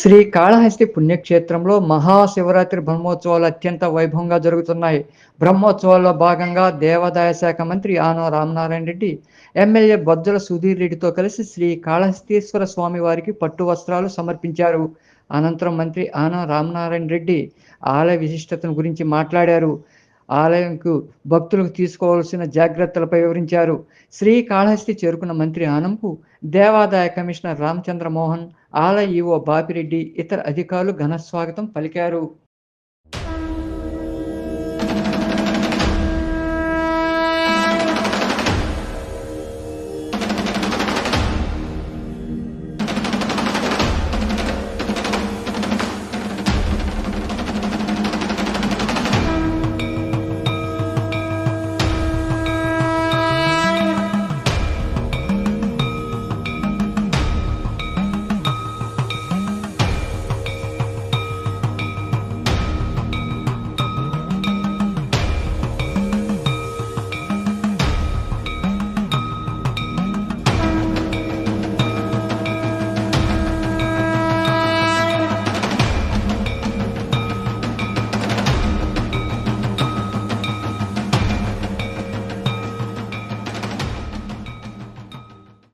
శ్రీ కాళహస్తి పుణ్యక్షేత్రంలో మహాశివరాత్రి బ్రహ్మోత్సవాలు అత్యంత వైభవంగా జరుగుతున్నాయి. బ్రహ్మోత్సవాల్లో భాగంగా దేవాదాయ శాఖ మంత్రి ఆనవ రామనారాయణ రెడ్డి ఎమ్మెల్యే బొజ్జల సుధీర్ రెడ్డితో కలిసి శ్రీ కాళహస్తీశ్వర స్వామి వారికి పట్టు వస్త్రాలు సమర్పించారు. అనంతరం మంత్రి ఆనవ రామనారాయణ రెడ్డి ఆలయ విశిష్టతను గురించి మాట్లాడారు. ఆలయంకు భక్తులకు తీసుకోవాల్సిన జాగ్రత్తలపై వివరించారు. శ్రీ కాళహస్తి చేరుకున్న మంత్రి ఆనంకు దేవాదాయ కమిషనర్ రామచంద్ర మోహన్ ఆలయ ఈవో బాపిరెడ్డి ఇతర అధికారులు ఘన స్వాగతం పలికారు.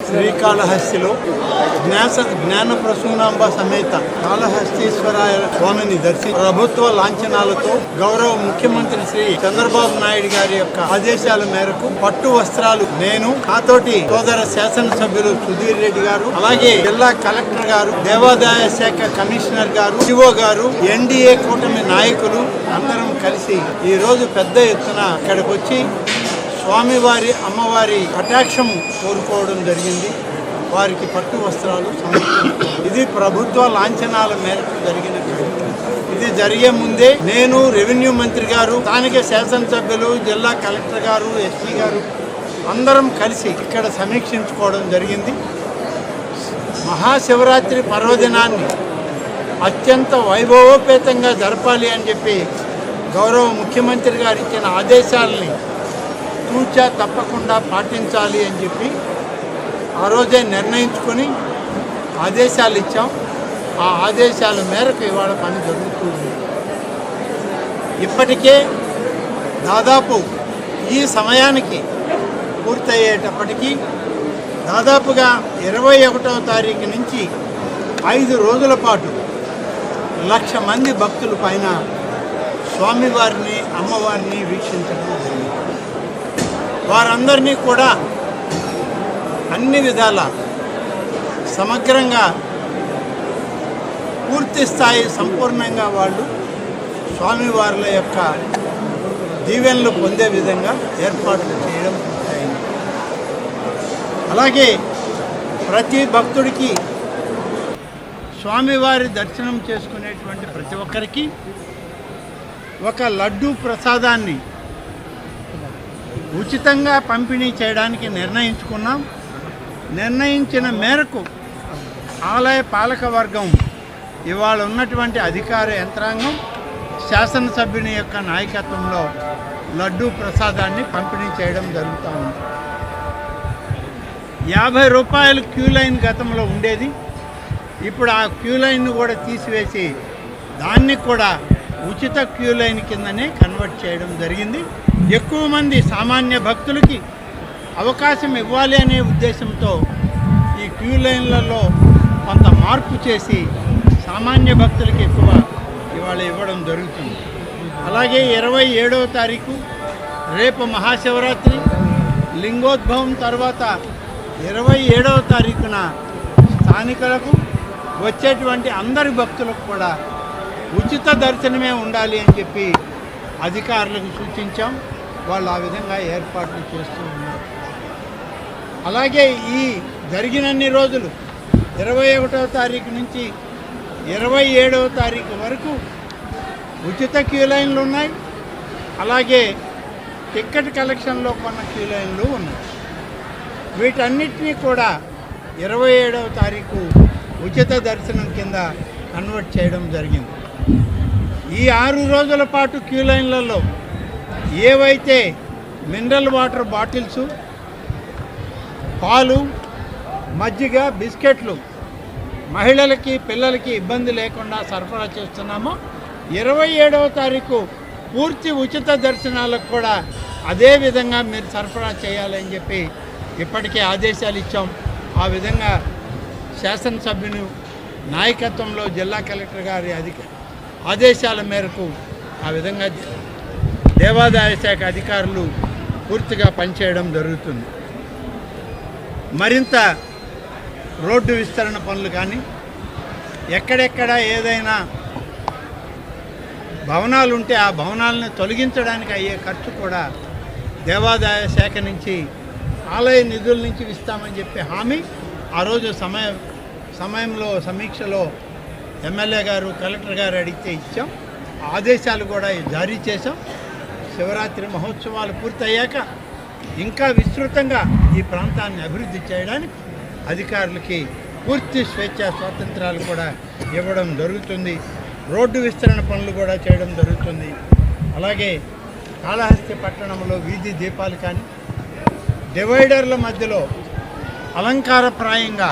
శ్రీకాళహస్తిలో జ్ఞాస జ్ఞాన ప్రసూనాంబ సమేత కాళహస్తీశ్వరాయ స్వామిని దర్శి ప్రభుత్వ లాంఛనాలతో గౌరవ ముఖ్యమంత్రి శ్రీ చంద్రబాబు నాయుడు గారి యొక్క ఆదేశాల మేరకు పట్టు వస్త్రాలు నేను నాతోటి సోదర శాసనసభ్యులు సుధీర్ రెడ్డి గారు అలాగే జిల్లా కలెక్టర్ గారు దేవాదాయ శాఖ కమిషనర్ గారు సిఓ గారు ఎన్డీఏ కూటమి నాయకులు అందరం కలిసి ఈ రోజు పెద్ద ఎత్తున ఇక్కడికి వచ్చి స్వామివారి అమ్మవారి కటాక్షం కోరుకోవడం జరిగింది. వారికి పట్టు వస్త్రాలు ఇది ప్రభుత్వ లాంఛనాల మేరకు జరిగిన ఇది జరిగే ముందే నేను రెవెన్యూ మంత్రి గారు స్థానిక శాసనసభ్యులు జిల్లా కలెక్టర్ గారు ఎస్పీ గారు అందరం కలిసి ఇక్కడ సమీక్షించుకోవడం జరిగింది. మహాశివరాత్రి పర్వదినాన్ని అత్యంత వైభవోపేతంగా జరపాలి అని చెప్పి గౌరవ ముఖ్యమంత్రి గారు ఇచ్చిన ఆదేశాలని తూచా తప్పకుండా పాటించాలి అని చెప్పి ఆ రోజే నిర్ణయించుకొని ఆదేశాలు ఇచ్చాం. ఆ ఆదేశాల మేరకు ఇవాళ పని జరుగుతుంది ఇప్పటికే దాదాపు ఈ సమయానికి పూర్తయ్యేటప్పటికీ దాదాపుగా ఇరవై ఒకటవ తారీఖు నుంచి ఐదు రోజుల పాటు లక్ష మంది భక్తుల పైన స్వామివారిని అమ్మవారిని వీక్షించడం వారందరినీ కూడా అన్ని విధాల సమగ్రంగా పూర్తి స్థాయి సంపూర్ణంగా వాళ్ళు స్వామివారుల యొక్క దీవెనలు పొందే విధంగా ఏర్పాట్లు చేయడం అయింది అలాగే ప్రతి భక్తుడికి స్వామివారి దర్శనం చేసుకునేటువంటి ప్రతి ఒక్కరికి ఒక లడ్డూ ప్రసాదాన్ని ఉచితంగా పంపిణీ చేయడానికి నిర్ణయించుకున్నాం. నిర్ణయించిన మేరకు ఆలయ పాలక వర్గం ఇవాళ ఉన్నటువంటి అధికార యంత్రాంగం శాసనసభ్యుని యొక్క నాయకత్వంలో లడ్డూ ప్రసాదాన్ని పంపిణీ చేయడం జరుగుతూ ఉంది. యాభై రూపాయలు క్యూ లైన్ గతంలో ఉండేది. ఇప్పుడు ఆ క్యూ లైన్ను కూడా తీసివేసి దాన్ని కూడా ఉచిత క్యూ లైన్ కిందనే కన్వర్ట్ చేయడం జరిగింది. ఎక్కువ మంది సామాన్య భక్తులకి అవకాశం ఇవ్వాలి అనే ఉద్దేశంతో ఈ క్యూ లైన్లలో కొంత మార్పు చేసి సామాన్య భక్తులకి ఎక్కువ ఇవాళ ఇవ్వడం జరుగుతుంది. అలాగే ఇరవై ఏడవ తారీఖు రేపు మహాశివరాత్రి లింగోద్భవం తర్వాత ఇరవై ఏడవ తారీఖున స్థానికులకు వచ్చేటువంటి అందరి భక్తులకు కూడా ఉచిత దర్శనమే ఉండాలి అని చెప్పి అధికారులకు సూచించాం. వాళ్ళు ఆ విధంగా ఏర్పాట్లు చేస్తూ ఉన్నారు. అలాగే ఈ జరిగినన్ని రోజులు ఇరవై ఒకటో తారీఖు నుంచి ఇరవై ఏడవ తారీఖు వరకు ఉచిత క్యూ లైన్లు ఉన్నాయి. అలాగే టిక్కెట్ కలెక్షన్లో కొన్న క్యూ లైన్లు ఉన్నాయి. వీటన్నిటినీ కూడా ఇరవై ఏడవ తారీఖు ఉచిత దర్శనం కింద కన్వర్ట్ చేయడం జరిగింది. ఈ ఆరు రోజుల పాటు క్యూ లైన్లలో ఏవైతే మినరల్ వాటర్ బాటిల్స్ పాలు మజ్జిగ బిస్కెట్లు మహిళలకి పిల్లలకి ఇబ్బంది లేకుండా సరఫరా చేస్తున్నామో ఇరవై ఏడవ తారీఖు పూర్తి ఉచిత దర్శనాలకు కూడా అదే విధంగా మీరు సరఫరా చేయాలని చెప్పి ఇప్పటికే ఆదేశాలు ఇచ్చాం. ఆ విధంగా శాసనసభ్యుని నాయకత్వంలో జిల్లా కలెక్టర్ గారి అధిక ఆదేశాల మేరకు ఆ విధంగా దేవాదాయ శాఖ అధికారులు పూర్తిగా పనిచేయడం జరుగుతుంది. మరింత రోడ్డు విస్తరణ పనులు కానీ ఎక్కడెక్కడ ఏదైనా భవనాలు ఉంటే ఆ భవనాలను తొలగించడానికి అయ్యే ఖర్చు కూడా దేవాదాయ శాఖ నుంచి ఆలయ నిధుల నుంచి ఇస్తామని చెప్పి హామీ ఆ రోజు సమయ సమయంలో సమీక్షలో ఎమ్మెల్యే గారు కలెక్టర్ గారు అడిగితే ఇచ్చాం. ఆదేశాలు కూడా జారీ చేశాం. శివరాత్రి మహోత్సవాలు పూర్తయ్యాక ఇంకా విస్తృతంగా ఈ ప్రాంతాన్ని అభివృద్ధి చేయడానికి అధికారులకి పూర్తి స్వేచ్ఛ స్వాతంత్రాలు కూడా ఇవ్వడం జరుగుతుంది. రోడ్డు విస్తరణ పనులు కూడా చేయడం జరుగుతుంది. అలాగే కాళహస్తి పట్టణంలో వీధి దీపాలు కానీ డివైడర్ల మధ్యలో అలంకారప్రాయంగా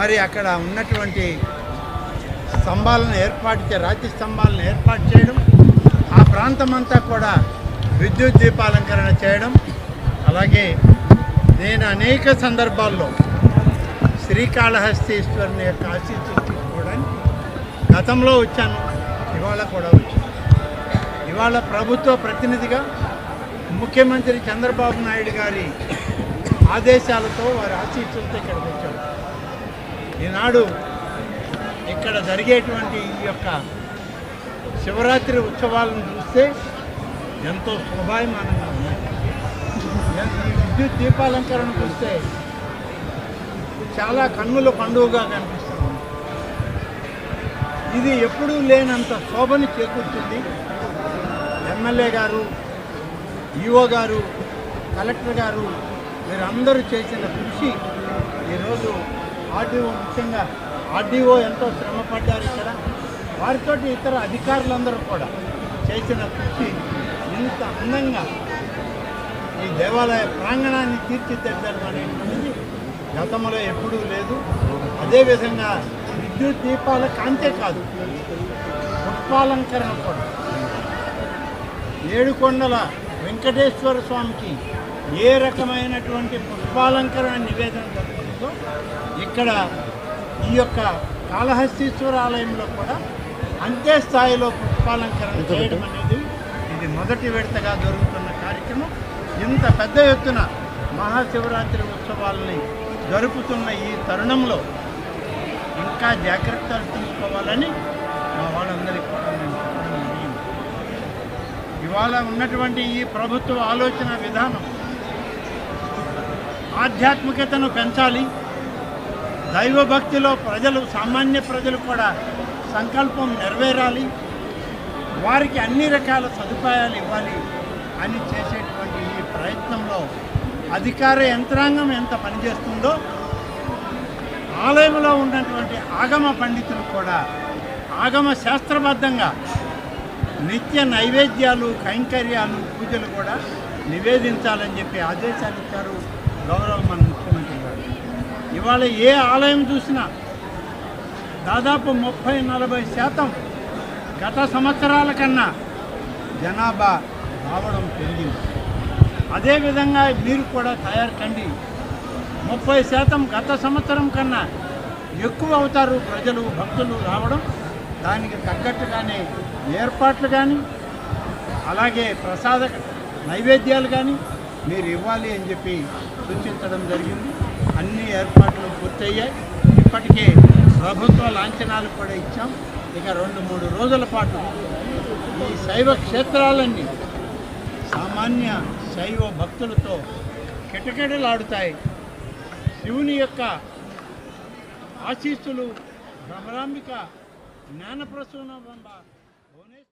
మరి అక్కడ ఉన్నటువంటి స్తంభాలను ఏర్పాటు రాతి స్తంభాలను ఏర్పాటు చేయడం ఆ ప్రాంతం అంతా కూడా విద్యుత్ దీపాలంకరణ చేయడం అలాగే నేను అనేక సందర్భాల్లో శ్రీకాళహస్తీశ్వరుని యొక్క ఆశీర్వదించుకోవడానికి గతంలో వచ్చాను ఇవాళ కూడా వచ్చాను. ఇవాళ ప్రభుత్వ ప్రతినిధిగా ముఖ్యమంత్రి చంద్రబాబు నాయుడు గారి ఆదేశాలతో వారి ఆశీస్సులతో ఇక్కడికి వచ్చాడు ఈనాడు ఇక్కడ జరిగేటువంటి ఈ యొక్క శివరాత్రి ఉత్సవాలను చూస్తే ఎంతో శుభాయమానంగా ఉన్నాయి విద్యుత్ దీపాలంకరణ చూస్తే చాలా కన్నుల పండుగగా కనిపిస్తుంది. ఇది ఎప్పుడూ లేనంత శోభని చేకూర్చుంది ఎమ్మెల్యే గారు ఈఓ గారు కలెక్టర్ గారు వీరందరూ చేసిన కృషి ఈరోజు ఆర్డీఓ ముఖ్యంగా ఆర్డీఓ ఎంతో శ్రమపడ్డారు ఇక్కడ. వారితో ఇతర అధికారులందరూ కూడా చేసిన కృషి ఇంత అందంగా ఈ దేవాలయ ప్రాంగణాన్ని తీర్చిదిద్దడం అనేటువంటిది గతంలో ఎప్పుడూ లేదు. అదేవిధంగా విద్యుత్ దీపాల కాంతే కాదు పుష్పాలంకరణ కూడా. ఏడుకొండల వెంకటేశ్వర స్వామికి ఏ రకమైనటువంటి పుష్పాలంకరణ నివేదన జరుగుతుందో ఇక్కడ ఈ యొక్క కాళహస్తీశ్వర ఆలయంలో కూడా అంతే స్థాయిలో పుష్పాలంకరణ చేయడం అనేది ఇది మొదటి విడతగా జరుగుతున్న కార్యక్రమం. ఇంత పెద్ద ఎత్తున మహాశివరాత్రి ఉత్సవాలని జరుపుతున్న ఈ తరుణంలో ఇంకా జాగ్రత్తలు తీసుకోవాలని మా వాళ్ళందరికీ కూడా నేను చెప్పడం జరిగింది. ఇవాళ ఉన్నటువంటి ఈ ప్రభుత్వ ఆలోచన విధానం ఆధ్యాత్మికతను పెంచాలి. దైవభక్తిలో ప్రజలు సామాన్య ప్రజలు కూడా సంకల్పం నెరవేరాలి. వారికి అన్ని రకాల సదుపాయాలు ఇవ్వాలి అని చేసేటువంటి ఈ ప్రయత్నంలో అధికార యంత్రాంగం ఎంత పనిచేస్తుందో ఆలయంలో ఉన్నటువంటి ఆగమ పండితులు కూడా ఆగమ శాస్త్రబద్ధంగా నిత్య నైవేద్యాలు కైంకర్యాలు పూజలు కూడా నివేదించాలని చెప్పి ఆదేశాలు ఇచ్చారు గౌరవ మన ముఖ్యమంత్రి గారు. ఇవాళ ఏ ఆలయం చూసినా దాదాపు ముప్పై నలభై శాతం గత సంవత్సరాల కన్నా జనాభా రావడం పెరిగింది. అదేవిధంగా మీరు కూడా తయారు కండి. ముప్పై శాతం గత సంవత్సరం కన్నా ఎక్కువ అవుతారు ప్రజలు భక్తులు రావడం. దానికి తగ్గట్టుగానే ఏర్పాట్లు కానీ అలాగే ప్రసాద నైవేద్యాలు కానీ మీరు ఇవ్వాలి అని చెప్పి సూచించడం జరిగింది. అన్ని ఏర్పాట్లు పూర్తయ్యాయి. ఇప్పటికే ప్రభుత్వ లాంఛనాలు కూడా ఇచ్చాం. ఇక రెండు మూడు రోజుల పాటు ఈ శైవ క్షేత్రాలన్నీ సామాన్య శైవ భక్తులతో కిటకిటలాడుతాయి. శివుని యొక్క ఆశీస్సులు భ్రమరాంబిక జ్ఞానప్రసూన